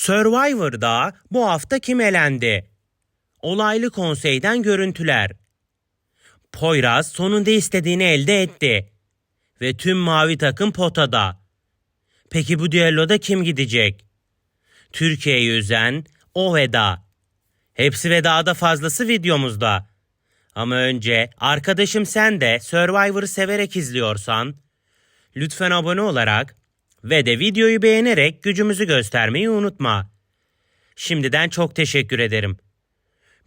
Survivor'da bu hafta kim elendi? Olaylı konseyden görüntüler. Poyraz sonunda istediğini elde etti. Ve tüm mavi takım potada. Peki bu düelloda kim gidecek? Türkiye'yi üzen o veda. Hepsi ve daha da fazlası videomuzda. Ama önce arkadaşım sen de Survivor'ı severek izliyorsan lütfen abone olarak ve de videoyu beğenerek gücümüzü göstermeyi unutma. Şimdiden çok teşekkür ederim.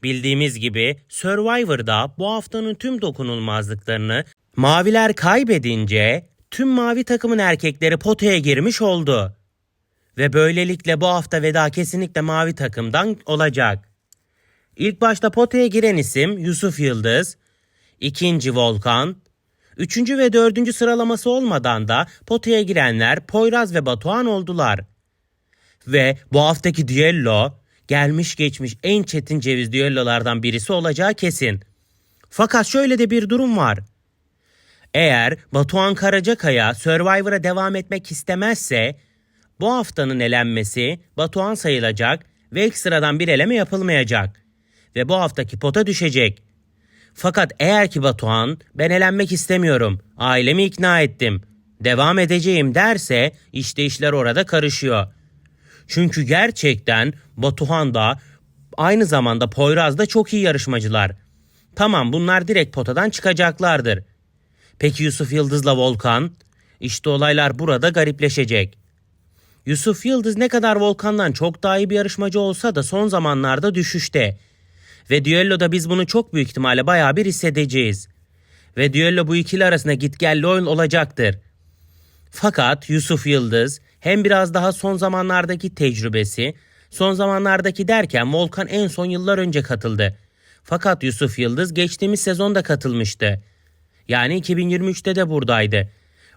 Bildiğimiz gibi Survivor'da bu haftanın tüm dokunulmazlıklarını maviler kaybedince tüm mavi takımın erkekleri potaya girmiş oldu. Ve böylelikle bu hafta veda kesinlikle mavi takımdan olacak. İlk başta potaya giren isim Yusuf Yıldız, ikinci Volkan, üçüncü ve dördüncü sıralaması olmadan da potaya girenler Poyraz ve Batuhan oldular. Ve bu haftaki düello gelmiş geçmiş en çetin ceviz düellolardan birisi olacağı kesin. Fakat şöyle de bir durum var. Eğer Batuhan Karacakaya Survivor'a devam etmek istemezse bu haftanın elenmesi Batuhan sayılacak ve ekstradan bir eleme yapılmayacak. Ve bu haftaki pota düşecek. Fakat eğer ki Batuhan ben elenmek istemiyorum, ailemi ikna ettim, devam edeceğim derse işte işler orada karışıyor. Çünkü gerçekten Batuhan da aynı zamanda Poyraz da çok iyi yarışmacılar. Tamam bunlar direkt potadan çıkacaklardır. Peki Yusuf Yıldız'la Volkan? İşte olaylar burada garipleşecek. Yusuf Yıldız ne kadar Volkan'dan çok daha iyi bir yarışmacı olsa da son zamanlarda düşüşte. Ve düelloda biz bunu çok büyük ihtimalle bayağı bir hissedeceğiz. Ve düello bu ikili arasında gitgelli oyun olacaktır. Fakat Yusuf Yıldız hem biraz daha son zamanlardaki tecrübesi, son zamanlardaki derken Volkan en son yıllar önce katıldı. Fakat Yusuf Yıldız geçtiğimiz sezonda katılmıştı. Yani 2023'te de buradaydı.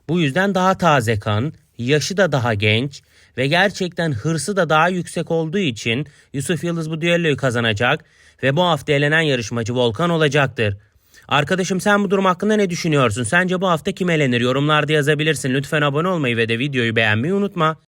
Bu yüzden daha taze kan, yaşı da daha genç ve gerçekten hırsı da daha yüksek olduğu için Yusuf Yıldız bu düelloyu kazanacak ve bu hafta elenen yarışmacı Volkan olacaktır. Arkadaşım sen bu durum hakkında ne düşünüyorsun? Sence bu hafta kim elenir? Yorumlarda yazabilirsin. Lütfen abone olmayı ve de videoyu beğenmeyi unutma.